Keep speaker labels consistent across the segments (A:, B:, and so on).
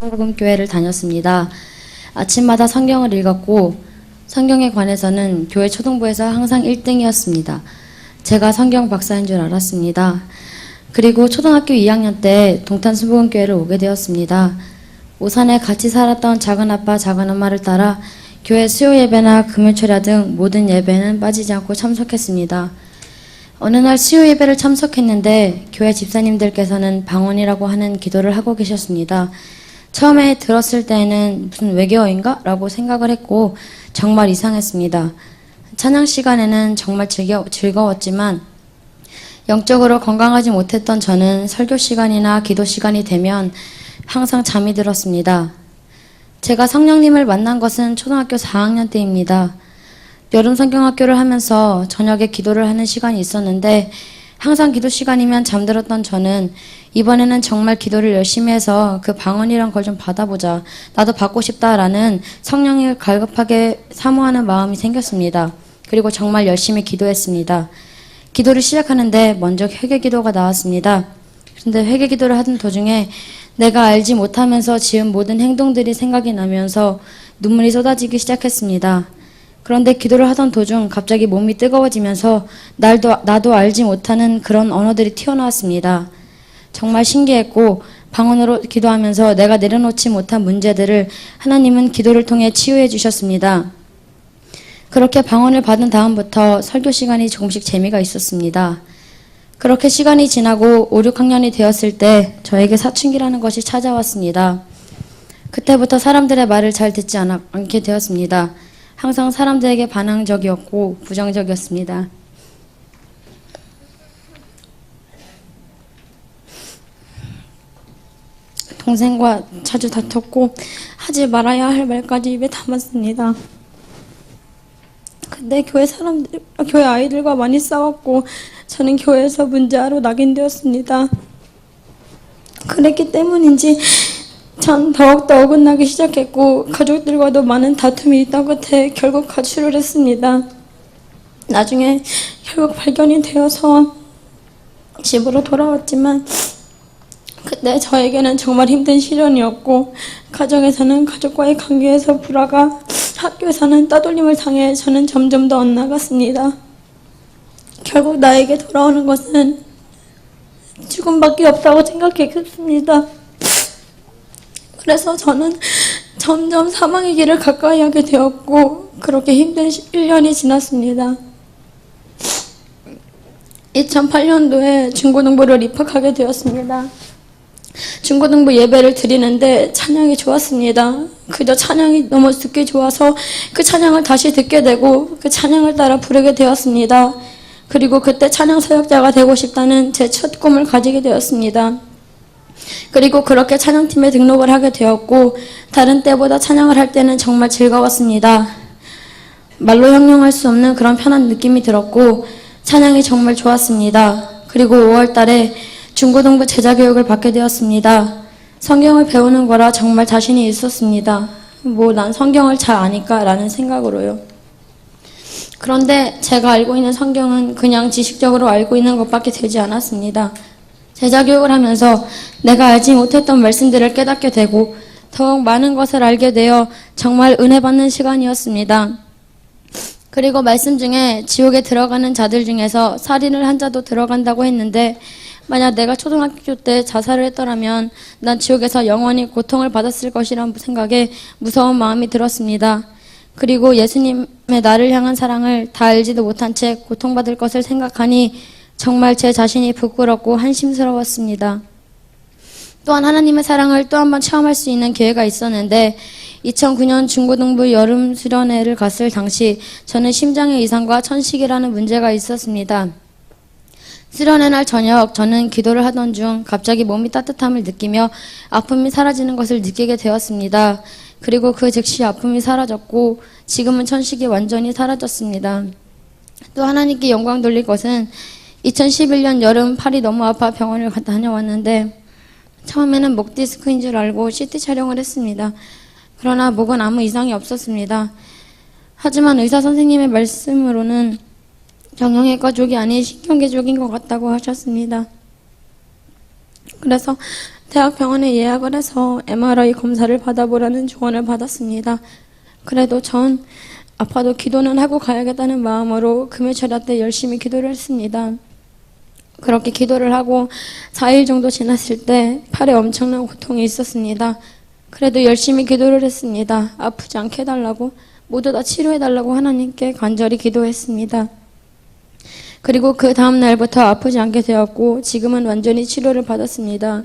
A: 복음교회를 다녔습니다. 아침마다 성경을 읽었고 성경에 관해서는 교회 초등부에서 항상 1등이었습니다. 제가 성경 박사인 줄 알았습니다. 그리고 초등학교 2학년 때 동탄 수복음교회를 오게 되었습니다. 오산에 같이 살았던 작은 아빠, 작은 엄마를 따라 교회 수요 예배나 금요 철야 등 모든 예배는 빠지지 않고 참석했습니다. 어느 날 수요 예배를 참석했는데 교회 집사님들께서는 방언이라고 하는 기도를 하고 계셨습니다. 처음에 들었을 때는 무슨 외계어인가? 라고 생각을 했고 정말 이상했습니다. 찬양 시간에는 정말 즐겨, 즐거웠지만 영적으로 건강하지 못했던 저는 설교 시간이나 기도 시간이 되면 항상 잠이 들었습니다. 제가 성령님을 만난 것은 초등학교 4학년 때입니다. 여름 성경학교를 하면서 저녁에 기도를 하는 시간이 있었는데 항상 기도 시간이면 잠들었던 저는 이번에는 정말 기도를 열심히 해서 그 방언이란 걸 좀 받아보자. 나도 받고 싶다라는 성령을 갈급하게 사모하는 마음이 생겼습니다. 그리고 정말 열심히 기도했습니다. 기도를 시작하는데 먼저 회개 기도가 나왔습니다. 그런데 회개 기도를 하던 도중에 내가 알지 못하면서 지은 모든 행동들이 생각이 나면서 눈물이 쏟아지기 시작했습니다. 그런데 기도를 하던 도중 갑자기 몸이 뜨거워지면서 날도, 나도 알지 못하는 그런 언어들이 튀어나왔습니다. 정말 신기했고 방언으로 기도하면서 내가 내려놓지 못한 문제들을 하나님은 기도를 통해 치유해 주셨습니다. 그렇게 방언을 받은 다음부터 설교 시간이 조금씩 재미가 있었습니다. 그렇게 시간이 지나고 5, 6학년이 되었을 때 저에게 사춘기라는 것이 찾아왔습니다. 그때부터 사람들의 말을 잘 듣지 않, 않게 되었습니다. 항상 사람들에게 반항적이었고 부정적이었습니다. 동생과 자주 다퉜고 하지 말아야 할 말까지 입에 담았습니다. 근데 교회 사람들, 교회 아이들과 많이 싸웠고 저는 교회에서 문제아로 낙인되었습니다. 그랬기 때문인지 전 더욱더 어긋나기 시작했고 가족들과도 많은 다툼이 있던 끝에 결국 가출을 했습니다. 나중에 결국 발견이 되어서 집으로 돌아왔지만 그때 저에게는 정말 힘든 시련이었고 가정에서는 가족과의 관계에서 불화가 학교에서는 따돌림을 당해 저는 점점 더 엇나갔습니다. 결국 나에게 돌아오는 것은 죽음밖에 없다고 생각했습니다. 그래서 저는 점점 사망의 길을 가까이 하게 되었고 그렇게 힘든 1년이 지났습니다. 2008년도에 중고등부를 입학하게 되었습니다. 중고등부 예배를 드리는데 찬양이 좋았습니다. 그저 찬양이 너무 듣기 좋아서 그 찬양을 다시 듣게 되고 그 찬양을 따라 부르게 되었습니다. 그리고 그때 찬양 사역자가 되고 싶다는 제 첫 꿈을 가지게 되었습니다. 그리고 그렇게 찬양팀에 등록을 하게 되었고 다른 때보다 찬양을 할 때는 정말 즐거웠습니다. 말로 형용할 수 없는 그런 편한 느낌이 들었고 찬양이 정말 좋았습니다. 그리고 5월 달에 중고등부 제자 교육을 받게 되었습니다. 성경을 배우는 거라 정말 자신이 있었습니다. 뭐 난 성경을 잘 아니까 라는 생각으로요. 그런데 제가 알고 있는 성경은 그냥 지식적으로 알고 있는 것밖에 되지 않았습니다. 제자 교육을 하면서 내가 알지 못했던 말씀들을 깨닫게 되고 더욱 많은 것을 알게 되어 정말 은혜 받는 시간이었습니다. 그리고 말씀 중에 지옥에 들어가는 자들 중에서 살인을 한 자도 들어간다고 했는데 만약 내가 초등학교 때 자살을 했더라면 난 지옥에서 영원히 고통을 받았을 것이란 생각에 무서운 마음이 들었습니다. 그리고 예수님의 나를 향한 사랑을 다 알지도 못한 채 고통받을 것을 생각하니 정말 제 자신이 부끄럽고 한심스러웠습니다. 또한 하나님의 사랑을 또 한 번 체험할 수 있는 기회가 있었는데 2009년 중고등부 여름 수련회를 갔을 당시 저는 심장의 이상과 천식이라는 문제가 있었습니다. 수련회 날 저녁 저는 기도를 하던 중 갑자기 몸이 따뜻함을 느끼며 아픔이 사라지는 것을 느끼게 되었습니다. 그리고 그 즉시 아픔이 사라졌고 지금은 천식이 완전히 사라졌습니다. 또 하나님께 영광 돌릴 것은 2011년 여름 팔이 너무 아파 병원을 다녀왔는데 처음에는 목 디스크인 줄 알고 CT 촬영을 했습니다. 그러나 목은 아무 이상이 없었습니다. 하지만 의사 선생님의 말씀으로는 정형외과 쪽이 아닌 신경계 쪽인 것 같다고 하셨습니다. 그래서 대학병원에 예약을 해서 MRI 검사를 받아보라는 조언을 받았습니다. 그래도 전 아파도 기도는 하고 가야겠다는 마음으로 금요철야 때 열심히 기도를 했습니다. 그렇게 기도를 하고 4일 정도 지났을 때 팔에 엄청난 고통이 있었습니다. 그래도 열심히 기도를 했습니다. 아프지 않게 해달라고 모두 다 치료해달라고 하나님께 간절히 기도했습니다. 그리고 그 다음 날부터 아프지 않게 되었고 지금은 완전히 치료를 받았습니다.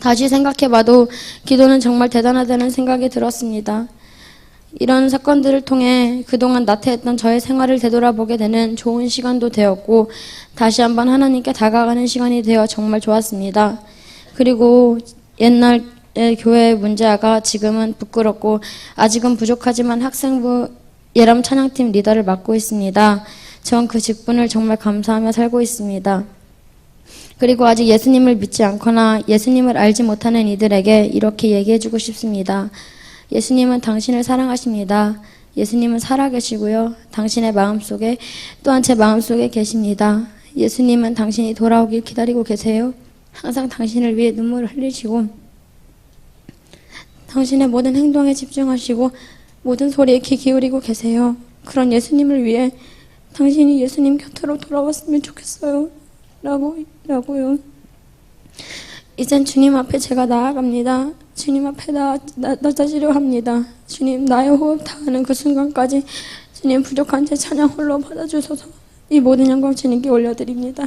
A: 다시 생각해봐도 기도는 정말 대단하다는 생각이 들었습니다. 이런 사건들을 통해 그동안 나태했던 저의 생활을 되돌아보게 되는 좋은 시간도 되었고 다시 한번 하나님께 다가가는 시간이 되어 정말 좋았습니다. 그리고 옛날의 교회 문제아가 지금은 부끄럽고 아직은 부족하지만 학생부 예람 찬양팀 리더를 맡고 있습니다. 전 그 직분을 정말 감사하며 살고 있습니다. 그리고 아직 예수님을 믿지 않거나 예수님을 알지 못하는 이들에게 이렇게 얘기해주고 싶습니다. 예수님은 당신을 사랑하십니다. 예수님은 살아계시고요. 당신의 마음속에 또한 제 마음속에 계십니다. 예수님은 당신이 돌아오길 기다리고 계세요. 항상 당신을 위해 눈물을 흘리시고 당신의 모든 행동에 집중하시고 모든 소리에 귀 기울이고 계세요. 그런 예수님을 위해 당신이 예수님 곁으로 돌아왔으면 좋겠어요. 라고, 라고요. 이젠 주님 앞에 제가 나아갑니다. 주님 앞에 나, 나, 나자지려 합니다. 주님, 나의 호흡 다하는 그 순간까지 주님 부족한 제 찬양 홀로 받아주셔서 이 모든 영광 주님께 올려드립니다.